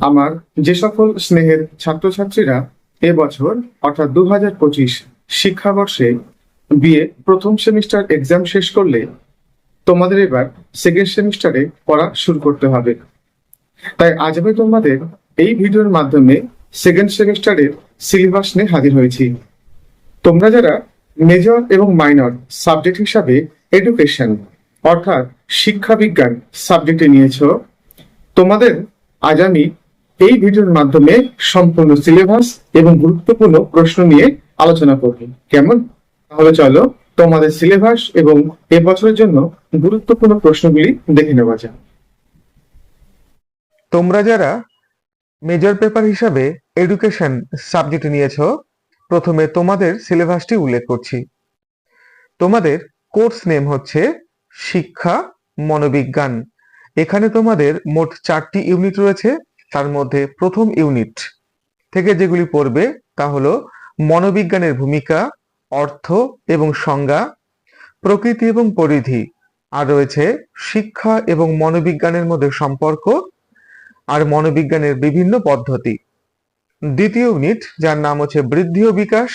আমার যে সকল স্নেহের ছাত্রছাত্রীরা এবছর অর্থাৎ দু হাজার পঁচিশ শিক্ষাবর্ষে বিয়ে প্রথম সেমিস্টার এক্সাম শেষ করলে তোমাদের এবার সেকেন্ড সেমিস্টারে পড়া শুরু করতে হবে। তাই আজ আমি তোমাদের এই ভিডিওর মাধ্যমে সেকেন্ড সেমিস্টারের সিলেবাস নিয়ে হাজির হয়েছি। তোমরা যারা মেজর এবং মাইনর সাবজেক্ট হিসাবে এডুকেশন অর্থাৎ শিক্ষা বিজ্ঞান সাবজেক্টে নিয়েছো, তোমাদের আজ আমি এই ভিডিওর মাধ্যমে সম্পূর্ণ সিলেবাস এবং গুরুত্বপূর্ণ প্রশ্ন নিয়ে আলোচনা করব। কেমন? তাহলে চলো তোমাদের সিলেবাস এবং এবছরের জন্য গুরুত্বপূর্ণ প্রশ্নগুলি দেখে নেওয়া যাক। তোমরা যারা মেজর পেপার হিসাবে এডুকেশন সাবজেক্ট নিয়েছো, প্রথমে তোমাদের সিলেবাসটি উল্লেখ করছি। তোমাদের কোর্স নেম হচ্ছে শিক্ষা মনোবিজ্ঞান। এখানে তোমাদের মোট চারটি ইউনিট রয়েছে তার মধ্যে প্রথম ইউনিট থেকে যেগুলি পড়বে তা হলো মনোবিজ্ঞানের ভূমিকা, অর্থ এবং সংজ্ঞা, প্রকৃতি এবং পরিধি, আর রয়েছে শিক্ষা এবং মনোবিজ্ঞানের মধ্যে সম্পর্ক আর মনোবিজ্ঞানের বিভিন্ন পদ্ধতি। দ্বিতীয় ইউনিট যার নাম হচ্ছে বৃদ্ধি ও বিকাশ,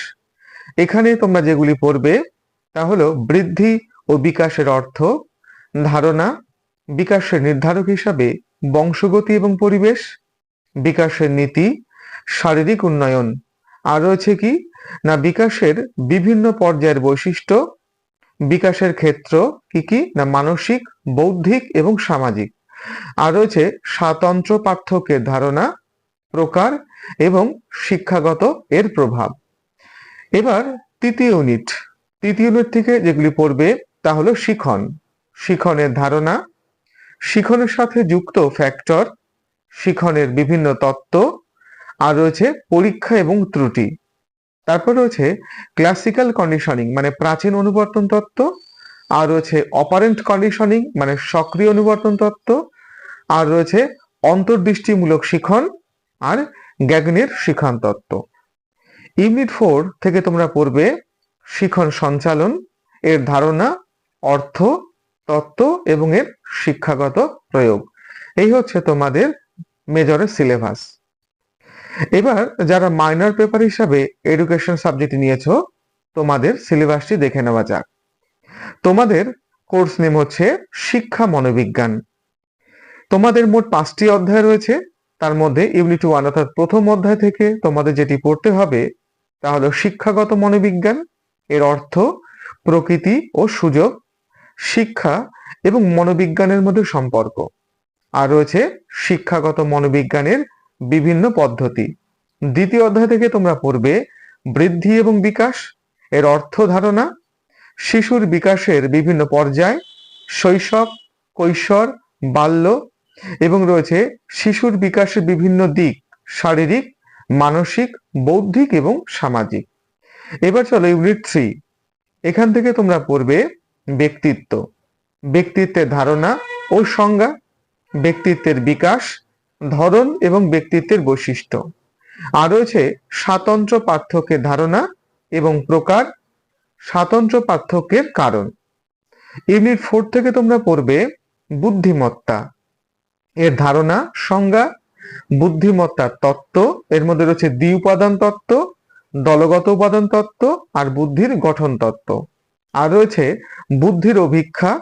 এখানে তোমরা যেগুলি পড়বে তা হলো বৃদ্ধি ও বিকাশের অর্থ, ধারণা, বিকাশের নির্ধারক হিসাবে বংশগতি এবং পরিবেশ বিকাশের নীতি, শারীরিক উন্নয়ন। আর রয়েছে কি? না, বিকাশের বিভিন্ন পর্যায়ের বৈশিষ্ট্য, বিকাশের ক্ষেত্র কি কি? না, মানসিক, বৌদ্ধিক এবং সামাজিক। আর রয়েছে স্বাতন্ত্র পার্থক্যের ধারণা, প্রকার এবং শিক্ষাগত এর প্রভাব। এবার তৃতীয় ইউনিট। তৃতীয় ইউনিট থেকে যেগুলি পড়বে তা হলো শিখন। শিখনের ধারণা। শিখনের সাথে যুক্ত ফ্যাক্টর শিখনের বিভিন্ন তত্ত্ব, আর রয়েছে পরীক্ষা এবং ত্রুটি। তারপর রয়েছে ক্লাসিক্যাল কন্ডিশনিং মানে প্রাচীন অনুবর্তন তত্ত্ব, আর রয়েছে অপারেন্ট কন্ডিশনিং মানে সক্রিয় অনুবর্তন তত্ত্ব, আর রয়েছে অন্তর্দৃষ্টিমূলক শিখন, আর গ্যাগনের শিখন তত্ত্ব। ইউনিট ফোর থেকে তোমরা পড়বে শিখন সঞ্চালন, এর ধারণা, অর্থ, তত্ত্ব এবং এর শিক্ষাগত প্রয়োগ। এই হচ্ছে তোমাদের মেজরের সিলেবাস এবার যারা মাইনর পেপার হিসাবে এডুকেশন সাবজেক্ট নিয়েছো, তোমাদের সিলেবাসটি দেখে নেওয়া যাক। তোমাদের কোর্স নেম হচ্ছে শিক্ষা মনোবিজ্ঞান। তোমাদের মোট পাঁচটি অধ্যায় রয়েছে। তার মধ্যে ইউনিট ওয়ান অর্থাৎ প্রথম অধ্যায় থেকে তোমাদের যেটি পড়তে হবে, তা হলো শিক্ষাগত মনোবিজ্ঞান, এর অর্থ প্রকৃতি ও সুযোগ, শিক্ষা এবং মনোবিজ্ঞানের মধ্যে সম্পর্ক। আর রয়েছে শিক্ষাগত মনোবিজ্ঞানের বিভিন্ন পদ্ধতি। দ্বিতীয় অধ্যায় থেকে তোমরা পড়বে, বৃদ্ধি এবং বিকাশ, এর অর্থ ধারণা, শিশুর বিকাশের বিভিন্ন পর্যায়, শৈশব, কৈশোর, বাল্য, এবং রয়েছে শিশুর বিকাশের বিভিন্ন দিক, শারীরিক, মানসিক, বৌদ্ধিক এবং সামাজিক। এবার চলো ইউনিট থ্রি এখান থেকে তোমরা পড়বে ব্যক্তিত্ব। ব্যক্তিত্বের ধারণা ও সংজ্ঞা। ব্যক্তিত্বের বিকাশ, ধরন এবং ব্যক্তিত্বের বৈশিষ্ট্য। আর রয়েছে স্বাতন্ত্র পার্থক্যের ধারণা এবং প্রকার স্বাতন্ত্র পার্থক্যের কারণ। ইউনিট ফোর থেকে তোমরা পড়বে বুদ্ধিমত্তা। এর ধারণা সংজ্ঞা, বুদ্ধিমত্তার তত্ত্ব, এর মধ্যে রয়েছে দ্বি উপাদান তত্ত্ব, দলগত উপাদান তত্ত্ব আর বুদ্ধির গঠন তত্ত্ব। আর রয়েছে বুদ্ধির অভিক্ষা,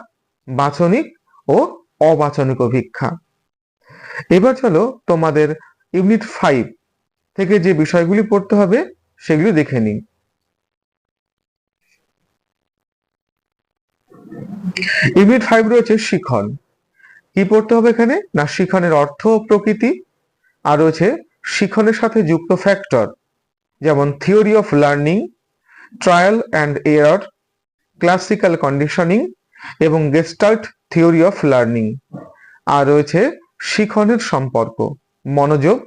বাচনিক ও অবাচনিক অভিক্ষা। এবার চলো তোমাদের ইউনিট ফাইভ থেকে যে বিষয়গুলি পড়তে হবে, সেগুলি দেখে নিই। ইউনিট ফাইভ রয়েছে শিখন। কি পড়তে হবে এখানে? না, শিখনের অর্থ ও প্রকৃতি, আর রয়েছে শিখনের সাথে যুক্ত ফ্যাক্টর যেমন theory of learning trial and error classical conditioning এবং গেস্টাল্ট থিওরি অফ লার্নিং আর রয়েছে শিখনের সম্পর্ক, মনোযোগ,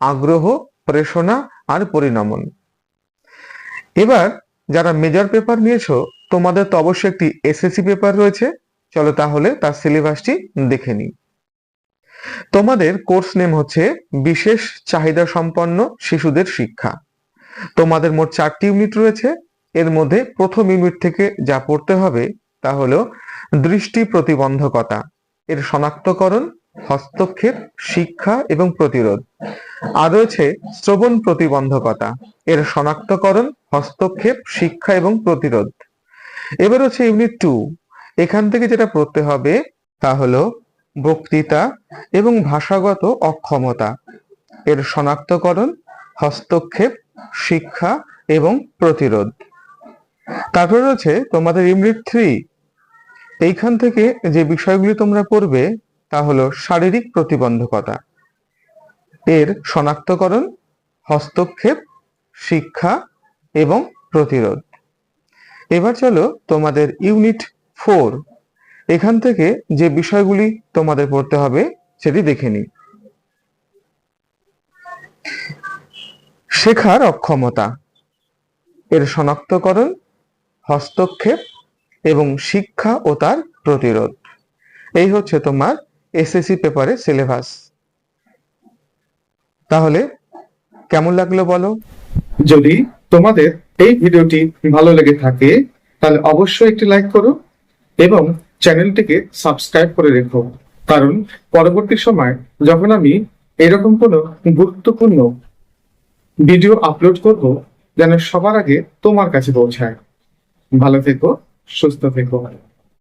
আগ্রহ প্রেষণা আর পরিণমন। এবার যারা মেজর পেপার নিয়েছো, তোমাদের তো অবশ্যই একটি এসএসসি পেপার রয়েছে। চলো তাহলে তার সিলেবাসটি দেখে নিই। তোমাদের কোর্স নেম হচ্ছে বিশেষ চাহিদা সম্পন্ন শিশুদের শিক্ষা। তোমাদের মোট চারটি ইউনিট রয়েছে। এর মধ্যে প্রথম ইউনিট থেকে যা পড়তে হবে তা হলো দৃষ্টি প্রতিবন্ধকতা। এর শনাক্তকরণ, হস্তক্ষেপ, শিক্ষা এবং প্রতিরোধ। আর রয়েছে শ্রবণ প্রতিবন্ধকতা। এর শনাক্তকরণ, হস্তক্ষেপ, শিক্ষা এবং প্রতিরোধ। এবার হচ্ছে ইউনিট টু এখান থেকে যেটা পড়তে হবে তা হলো বক্তৃতা এবং ভাষাগত অক্ষমতা। এর শনাক্তকরণ, হস্তক্ষেপ, শিক্ষা এবং প্রতিরোধ। তারপর রয়েছে তোমাদের ইউনিট থ্রি এইখান থেকে যে বিষয়গুলি তোমরা পড়বে, তা হলো শারীরিক প্রতিবন্ধকতা। এর শনাক্তকরণ, হস্তক্ষেপ, শিক্ষা এবং প্রতিরোধ। এবার চলো তোমাদের ইউনিট ফোর। এখান থেকে যে বিষয়গুলি তোমাদের পড়তে হবে, সেটি দেখে নিই। শেখার অক্ষমতা। এর শনাক্তকরণ, হস্তক্ষেপ এবং শিক্ষা ও তার প্রতিরোধ। এই হচ্ছে তোমার এসএসসি পেপারের সিলেবাস তাহলে কেমন লাগল বলো? যদি তোমাদের এই ভিডিওটি ভালো লেগে থাকে, তাহলে অবশ্যই একটি লাইক করো এবং চ্যানেলটিকে সাবস্ক্রাইব করে রেখো। কারণ পরবর্তী সময় যখন আমি এরকম কোনো গুরুত্বপূর্ণ ভিডিও আপলোড করব, যেন সবার আগে তোমার কাছে পৌঁছায়। ভালো থেকো। সুস্থ থেকো